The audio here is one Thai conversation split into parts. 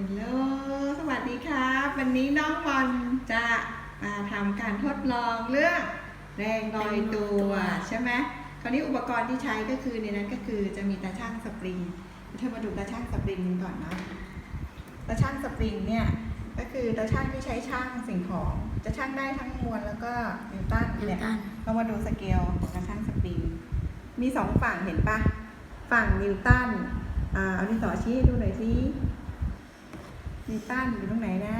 ฮัลโหล สวัสดีครับ วันนี้น้องบอลจะมาทำการทดลองเรื่องแรงลอยตัวใช่ไหมคราวนี้อุปกรณ์ที่ใช้ก็คือในนั้นก็คือจะมีตาช่างสปริงเธอมาดูตาช่างสปริงกันก่อนนะตาช่างสปริงเนี่ยก็คือตาช่างที่ใช้ช่างสิ่งของจะช่างได้ทั้งมวลแล้วก็นิวตันนิวเนี่ยตันเรามาดูสเกลของตาช่างสปริง มีสองฝั่งเห็นปะฝั่งนิวตันอ่าเอาดินสอชี้ให้ดูหน่อยสิ นิวตันอยู่ตรงไหนนะ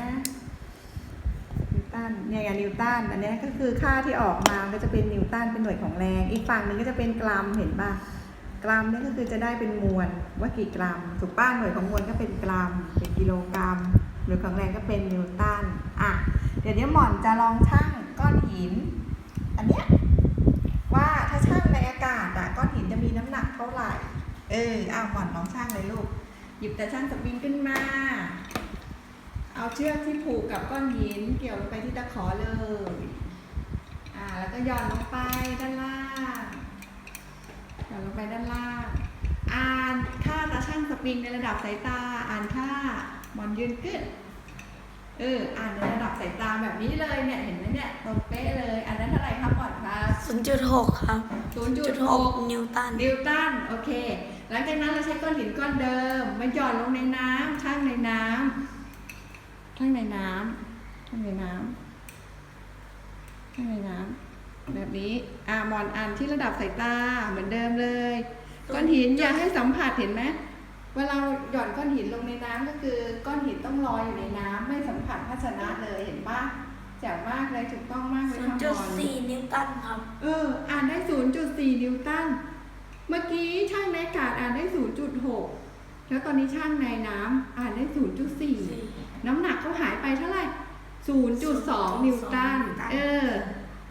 นิวตันเนี่ยไงนิวตันอันนี้ก็คือค่าที่ออกมาก็จะเป็นนิวตันเป็นหน่วยของแรง อีกฝั่งหนึ่งก็จะเป็นกรัมเห็นป่ะ กรัมนี่ก็คือจะได้เป็นมวลว่ากี่กรัม ถูกป้าหน่วยของมวลก็เป็นกรัม เป็นกิโลกรัม หน่วยของแรงก็เป็นนิวตัน อะ เดี๋ยวนี้หมอนจะลองชั่งก้อนหิน อันเนี้ยว่าถ้าชั่งในอากาศอะก้อนหินจะมีน้ำหนักเท่าไหร่ เออเอาวหมอนลองชั่งเลยลูกหยิบแต่ช่างสปริงขึ้นมา เอาเชือกที่ผูกกับก้อนหินเกี่ยวลงไปที่ตะขอเลย อ่า แล้วก็หย่อนลงไปด้านล่างหย่อนลงไปด้านล่าง อ่านค่าตาช่างสปริงในระดับสายตา อ่านค่าหมอนยืนขึ้น เออ อ่านในระดับสายตาแบบนี้เลยเนี่ย เห็นไหมเนี่ยตรงเป๊ะเลย อันนั้นเท่าไหร่ครับหมอนครับ 0.6 ครับศูนย์จุดหก0.6 นิวตัน นิวตัน โอเค หลังจากนั้นเราใช้ก้อนหินก้อนเดิมมาหย่อนลงในน้ำช่างในน้ำ ช่างในน้ำช่างในน้ำช่างในน้ำแบบนี้อ่ามอนอ่านที่ระดับสายตาเหมือนเดิมเลยก้อนหินอย่าให้สัมผัสเห็นไหมเวลาเราหย่อนก้อนหินลงในน้ำก็คือก้อนหินต้องลอยอยู่ในน้ำไม่สัมผัสภาชนะเลยเห็นปะแจ๋วมากเลยถูกต้องมากเลยค่ะมอน0.4นิวตันครับ เออ อ่านได้0.4นิวตัน เมื่อกี้ช่างในอากาศอ่านได้0.6 แล้วตอนนี้ช่างในน้ำอ่านได้ 0.4 น้ำหนักเขาหายไปเท่าไหร่ 0.2 นิวตัน เออ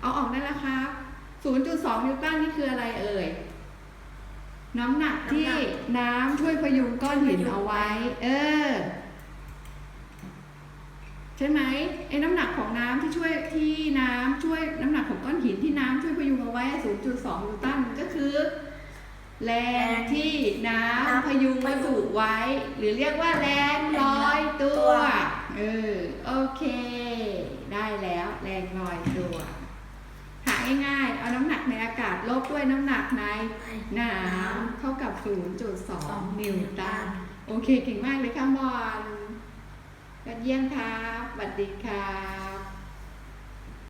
เอาออกได้แล้วครับ 0.2 นิวตันนี่คืออะไรเอ่ย น้ำหนักที่น้ำช่วยพยุงก้อนหินเอาไว้ เออ ใช่ไหมไอ้น้ำหนักของน้ำที่ช่วยที่น้ำช่วยน้ำหนักของก้อนหินที่น้ำช่วยพยุงเอาไว้ 0.2 นิวตันก็คือ แรงที่น้ำพยุงวัตถุไว้ หรือเรียกว่าแรงลอยตัวเออโอเค ได้แล้วแรงลอยตัวหาง่ายๆเอาน้ำหนักในอากาศลบด้วยน้ำหนักในน้ำเท่ากับ 0.2 นิวตันโอเคเก่งมากเลยค่ะบอลยอดเยี่ยมครับสวัสดีครับ